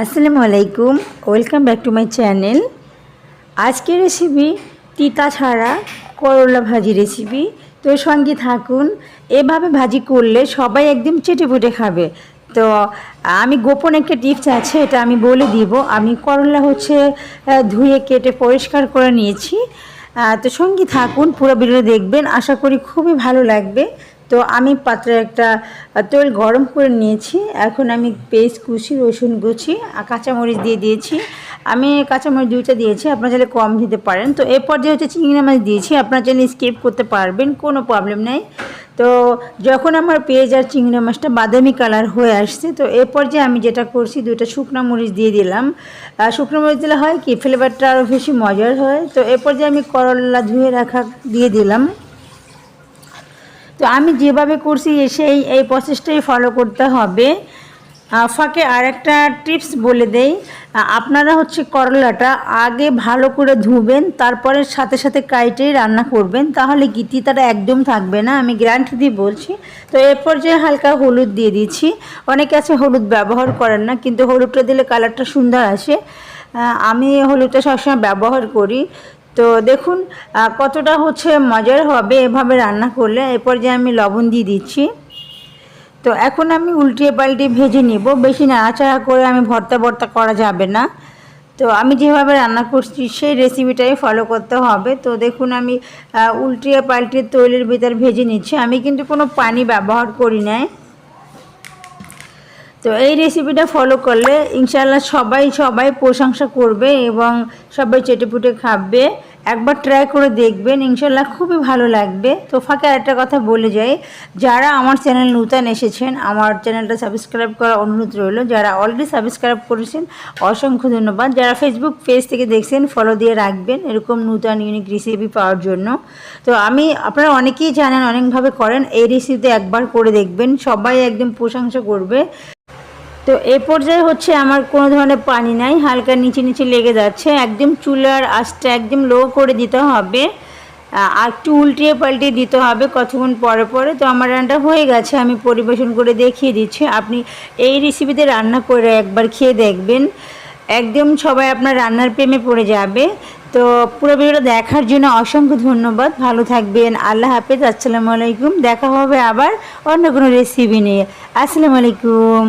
আসসালামু আলাইকুম welcome back to my channel. আজকের রেসিপি তিতা ছাড়া করলা ভাজি রেসিপি। তো সঙ্গে থাকুন, এভাবে ভাজি করলে সবাই একদম চেটে পুটে খাবে। তো আমি গোপন একটা টিপস আছে, এটা আমি বলে দিব। আমি করলা হচ্ছে ধুয়ে কেটে পরিষ্কার করে নিয়েছি। তো সঙ্গে থাকুন, পুরো ভিডিও দেখবেন। আশা করি খুবই ভালো লাগবে। তো আমি পাত্রে একটা তেল গরম করে নিয়েছি। এখন আমি পেস্ট কুচি, রসুন কুচি আর কাঁচামরিচ দিয়ে দিয়েছি। আমি কাঁচামরিচ দুইটা দিয়েছি, আপনারা চাইলে কম দিতে পারেন। তো এরপর যে হচ্ছে চিংড়ি মাছ দিয়েছি, আপনারা চাইলে স্কিপ করতে পারবেন, কোনো প্রবলেম নেই। তো যখন আমার পেঁয়াজ আর চিংড়ি মাছটা বাদামি কালার হয়ে আসছে, তো এরপর যে আমি যেটা করছি দুটো শুকনো মরিচ দিয়ে দিলাম। শুকনো মরিচ দিলে হয় কি ফ্লেভারটা আরও বেশি মজার হয়। তো এরপর যে আমি করলা ধুয়ে রাখা, দিয়ে দিলাম। তো আমি যেভাবে করছি সেই, এই প্রসেসটাই ফলো করতে হবে। ফাঁকে আর একটা টিপস বলে দেই। আপনারা হচ্ছে করলাটা আগে ভালো করে ধুবেন, তারপরে সাথে সাথে কাইটেই রান্না করবেন, তাহলে কি তিতাটা একদম থাকবে না, আমি গ্যারান্টি দিয়ে বলছি। তো এরপর যে হালকা হলুদ দিয়ে দিচ্ছি। অনেকে আছে হলুদ ব্যবহার করেন না, কিন্তু হলুদটা দিলে কালারটা সুন্দর আসে। আমি হলুদটা সবসময় ব্যবহার করি। তো দেখুন কতটা হচ্ছে মজার হবে এভাবে রান্না করলে। এরপর যে আমি লবণ দিয়ে দিচ্ছি। তো এখন আমি উল্টিয়ে পাল্টিয়ে ভেজে নিব। বেশি নাড়াচাড়া করে আমি ভর্তা ভর্তা করা যাবে না। তো আমি যেভাবে রান্না করছি, সেই রেসিপিটাই ফলো করতে হবে। তো দেখুন, আমি উল্টিয়ে পাল্টিয়ে তৈলের ভিতর ভেজে নিচ্ছি। আমি কিন্তু কোনো পানি ব্যবহার করি নাই। তো এই রেসিপিটা ফলো করলে ইনশাল্লাহ সবাই সবাই প্রশংসা করবে এবং সবাই চেটেপুটে খাবে। একবার ট্রাই করে দেখবেন ইনশাল্লাহ খুবই ভালো লাগবে। তো ফাঁকে একটা কথা বলে যাই, যারা আমার চ্যানেল নূতন এসেছেন, আমার চ্যানেলটা সাবস্ক্রাইব করার অনুরোধ রইল। যারা অলরেডি সাবস্ক্রাইব করেছেন, অসংখ্য ধন্যবাদ। যারা ফেসবুক পেজ থেকে দেখছেন ফলো দিয়ে রাখবেন এরকম নূতন ইউনিক রেসিপি পাওয়ার জন্য। তো আমি, আপনারা অনেকেই জানেন, অনেকভাবে করেন, এই রেসিপিতে একবার করে দেখবেন। সবাই একদম প্রশংসা করবে। তো এ পর্যায়ে হচ্ছে আমার কোনো ধরনের পানি নাই, হালকা নিচে নিচে লেগে যাচ্ছে। একদম চুলার আঁচটা একদম লো করে দিতে হবে। আর একটু উল্টিয়ে পাল্টিয়ে দিতে হবে কতক্ষণ পরে পরে। তো আমার রান্নাটা হয়ে গেছে, আমি পরিবেশন করে দেখিয়ে দিচ্ছি। আপনি এই রেসিপিতে রান্না করে একবার খেয়ে দেখবেন। একদম সবাই আপনার রান্নার প্রেমে পড়ে যাবে। তো পুরো ভিডিওটা দেখার জন্য অসংখ্য ধন্যবাদ। ভালো থাকবেন। আল্লাহ হাফেজ। আসসালামু আলাইকুম। দেখা হবে আবার অন্য কোনো রেসিপি নিয়ে। আসসালামু আলাইকুম।